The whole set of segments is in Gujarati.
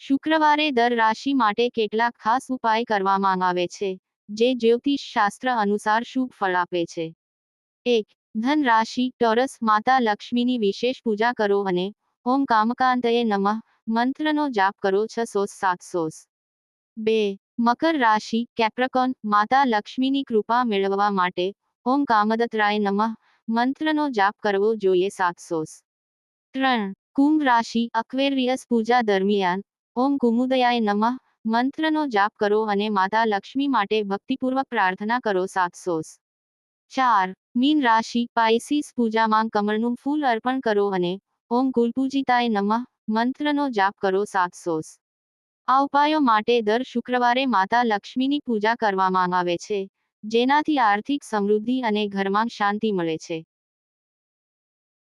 શુક્રવારે દર રાશિ માટે કેટલાક ખાસ ઉપાય કરવામાં આવે છે, જે જ્યોતિષ શાસ્ત્ર અનુસાર શુભ ફળ આપે છે. એક, ધન રાશિ, ટોરસ, માતા લક્ષ્મીની વિશેષ પૂજા કરો અને ઓમ કામકાંતયે નમઃ, મંત્રનો જાપ કરો છસો સાતસો બે, મકર રાશિ, કેપ્રકોન, માતા લક્ષ્મીની કૃપા મેળવવા માટે ઓમ કામદત્રાય નમઃ, મંત્રનો જાપ કરવો જોઈએ સાતસોસ ત્રણ, કુંભ રાશિ, અક્વેરિયસ પૂજા દરમિયાન ઓમ કુમુદયાય નમઃ. મંત્રનો જાપ કરો અને માતા લક્ષ્મી માટે ભક્તિપૂર્વક પ્રાર્થના કરો સાતસોસ ચાર. મીન રાશિ પાઇસીસ પૂજામાં કમળનું ફૂલ અર્પણ કરો અને ઓમ કુલપૂજિતાય નમઃ. મંત્રનો જાપ કરો સાતસોસ આ ઉપાયો માટે દર શુક્રવારે માતા લક્ષ્મીની પૂજા કરવામાં આવે છે, જેનાથી આર્થિક સમૃદ્ધિ અને ઘરમાં શાંતિ મળે છે.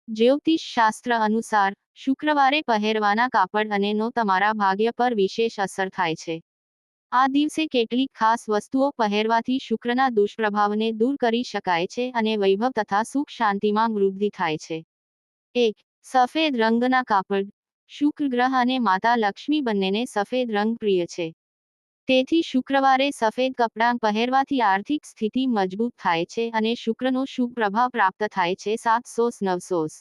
જ્યોતિષ શાસ્ત્ર અનુસાર, શુક્રવારે પહેરવાના કાપડ અને નો તમારા ભાગ્ય પર વિશેષ અસર થાય છે. આ દિવસે કેટલીક ખાસ વસ્તુઓ પહેરવાથી શુક્રના દુષ્પ્રભાવને દૂર કરી શકાય છે અને વૈભવ તથા સુખ શાંતિમાં વૃદ્ધિ થાય છે. એક, સફેદ રંગના કાપડ. શુક્ર ગ્રહ અને માતા લક્ષ્મી બંનેને સફેદ રંગ પ્રિય છે. તેથી શુક્રવારે સફેદ કપડાં પહેરવાથી આર્થિક સ્થિતિ મજબૂત થાય છે અને શુક્રનો શુભ પ્રભાવ પ્રાપ્ત થાય છે સાતસોસ નવસોસ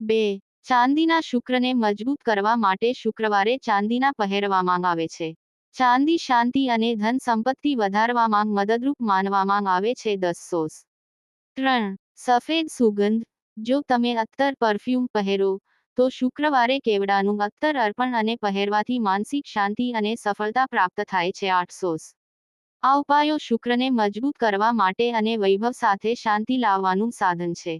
બે. ચાંદીના શુક્રને મજબૂત કરવા માટે શુક્રવારે ચાંદીના પહેરવામાં આવે છે. ચાંદી શાંતિ અને ધન સંપત્તિ વધારવામાં મદદરૂપ માનવામાં આવે છે દસસોસ ત્રણ. સફેદ સુગંધ. જો તમે અત્તર પરફ્યુમ પહેરો તો શુક્રવારે કેવડાનું અત્તર અર્પણ અને પહેરવાથી માનસિક શાંતિ અને સફળતા પ્રાપ્ત થાય છે આઠસોસ આ ઉપાયો શુક્રને મજબૂત કરવા માટે અને વૈભવ સાથે શાંતિ લાવવાનું સાધન છે.